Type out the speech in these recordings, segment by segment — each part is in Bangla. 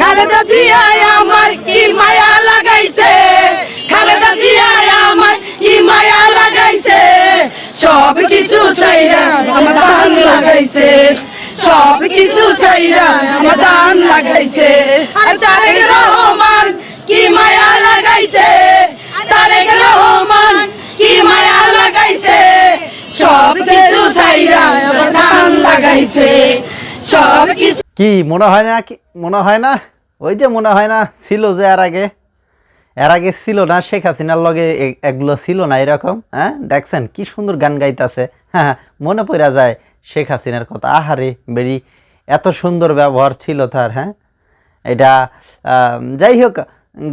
খালেদা জিয়া আমার কি মায়া লাগাইছে? খালেদা জিয়া আমার কি মায়া লাগাইছে? সব কিছু চাইরা আমার দান লাগাইছে। সব কিছু চাইরা আমার দান লাগাইছে। আর তারেক রহমান কি মায়া লাগাইছে? তারেক রহমান কি মায়া লাগাইছে? সব কিছু চাইরা আমার দান লাগাইছে। সব কিছু কি, মনে হয় না কি, মনে হয় না? ওই যে মনে হয় না, ছিল যে এর আগে। এর আগে ছিল না শেখ হাসিনার লগে এগুলো ছিল না এরকম হ্যাঁ? দেখছেন কি সুন্দর গান গাইতেছে। হ্যাঁ মনে পড়া যায় শেখ হাসিনার কথা। আহারে বেরি এত সুন্দর ব্যবহার ছিল তার হ্যাঁ? এটা যাই হোক,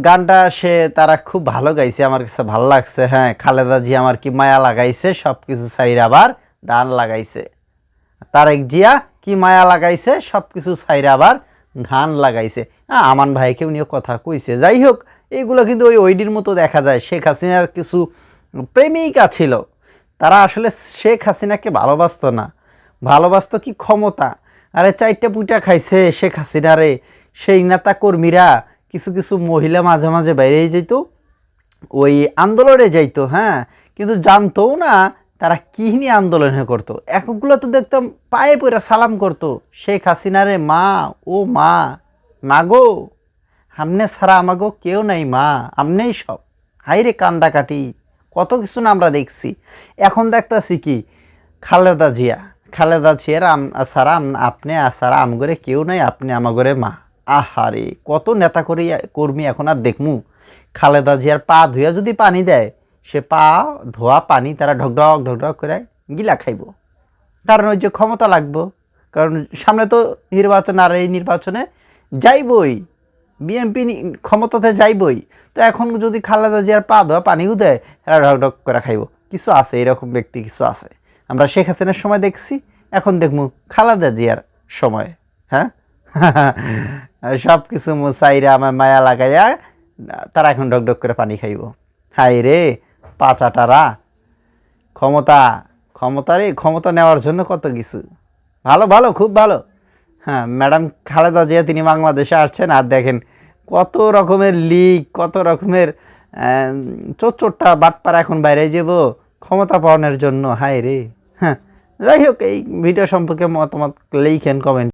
গানটা সে তারা খুব ভালো গাইছে, আমার কাছে ভালো লাগছে হ্যাঁ? খালেদা জি আমার কি মায়া লাগাইছে সব কিছু সাইর আবার দান লাগাইছে। তারেক জিয়া কি মায়া লাগাইছে? সব কিছু ছাইরে আবার ধান লাগাইছে। হ্যাঁ আমান ভাইকে উনিও কথা কইছে। যাই হোক এইগুলো কিন্তু ওই ওইডির মতো দেখা যায়। শেখ হাসিনার কিছু প্রেমিকা ছিল তারা আসলে শেখ হাসিনাকে ভালোবাসতো না। ভালোবাসতো কি ক্ষমতা? আরে চারটা পুইটা খাইছে শেখ হাসিনারে সেই নেতা কর্মীরা কিছু কিছু মহিলা মাঝে মাঝে বাইরে যেত ওই আন্দোলনে যাইতো হ্যাঁ। কিন্তু জানতোও না তারা কি নিয়ে আন্দোলনে করতো? একগুলো তো দেখতাম পায়ে পড়ে সালাম করতো। শেখ হাসিনারে মা, ও মা, মাগো আমনে ছাড়া আমাগো কেউ নাই মা, আমনেই সব। হাইরে কান্দা কাটি কত কিছু না আমরা দেখছি। এখন দেখতাছি কি, খালেদা জিয়া, খালেদা জিয়ার আম আম- আপনি ছাড়া আমগরে কেউ নাই, আপনি আমাগরে মা। আহারে, কত নেতা করি কর্মী এখন আর দেখমু। খালেদা জিয়ার পা ধুইয়া যদি পানি দেয় সে পা, ধোয়া, পানি তারা ঢকঢক ঢকঢক করে গিলা খাইব। কারণ ওই যে ক্ষমতা লাগবো। কারণ সামনে তো নির্বাচন আর এই নির্বাচনে যাইবই। বিএনপি ক্ষমতাতে যাইবই। তো এখন যদি খালেদা জিয়ার পা, ধোয়া, পানিও দেয় এরা ঢক ঢক করে খাইব। কিছু আছে, এরকম ব্যক্তি কিছু আছে। আমরা শেখ হাসিনার সময় দেখছি, এখন দেখব খালেদা জিয়ার সময়। হ্যাঁ? সব কিছু মুসাইরা আমার মায়া লাগাইয়া, তারা এখন ডক ডক করে পানি খাইব। হাই রে! পাচাটারা ক্ষমতা ক্ষমতারে ক্ষমতা নেওয়ার জন্য কত কিছু। ভালো ভালো, খুব ভালো। হ্যাঁ ম্যাডাম খালেদা জিয়া, তিনি বাংলাদেশে আসছেন, আর দেখেন কত রকমের লিগ, কত রকমের চোট্টা বাটপার এখন বাইরে যাব, ক্ষমতা পাওয়ানোর জন্য। হায় রে। হ্যাঁ যাই হোক, এই ভিডিও সম্পর্কে মতামত লিখেন কমেন্ট